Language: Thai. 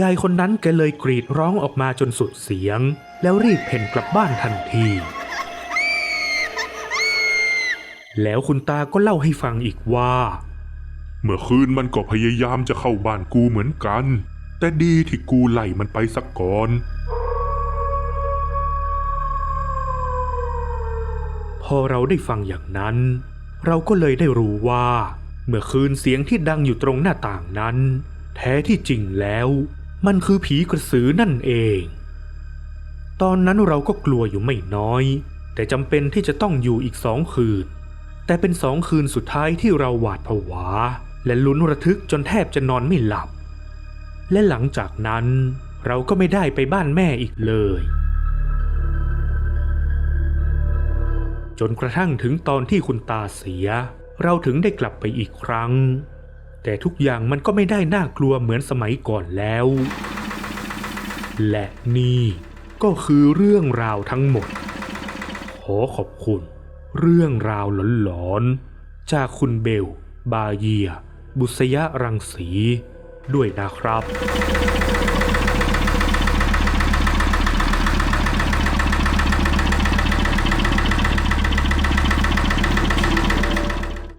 ยายคนนั้นแกเลยกรีดร้องออกมาจนสุดเสียง แล้วรีบเพ่นกลับบ้านทันที แล้วคุณตาก็เล่าให้ฟังอีกว่า เมื่อคืนมันก็พยายามจะเข้าบ้านกูเหมือนกัน แต่ดีที่กูไล่มันไปสักก่อนพอเราได้ฟังอย่างนั้น เราก็เลยได้รู้ว่า เมื่อคืนเสียงที่ดังอยู่ตรงหน้าต่างนั้น แท้ที่จริงแล้ว มันคือผีกระสือนั่นเอง ตอนนั้นเราก็กลัวอยู่ไม่น้อย แต่จำเป็นที่จะต้องอยู่อีกสองคืน แต่เป็นสองคืนสุดท้ายที่เราหวาดผวา และลุ้นระทึกจนแทบจะนอนไม่หลับ และหลังจากนั้นเราก็ไม่ได้ไปบ้านแม่อีกเลย จนกระทั่งถึงตอนที่คุณตาเสีย เราถึงได้กลับไปอีกครั้ง แต่ทุกอย่างมันก็ไม่ได้น่ากลัวเหมือนสมัยก่อนแล้ว และนี่ก็คือเรื่องราวทั้งหมด ขอขอบคุณ เรื่องราวหลอนๆ จากคุณเบล บาเยีย บุษยรังสี ด้วยนะครับ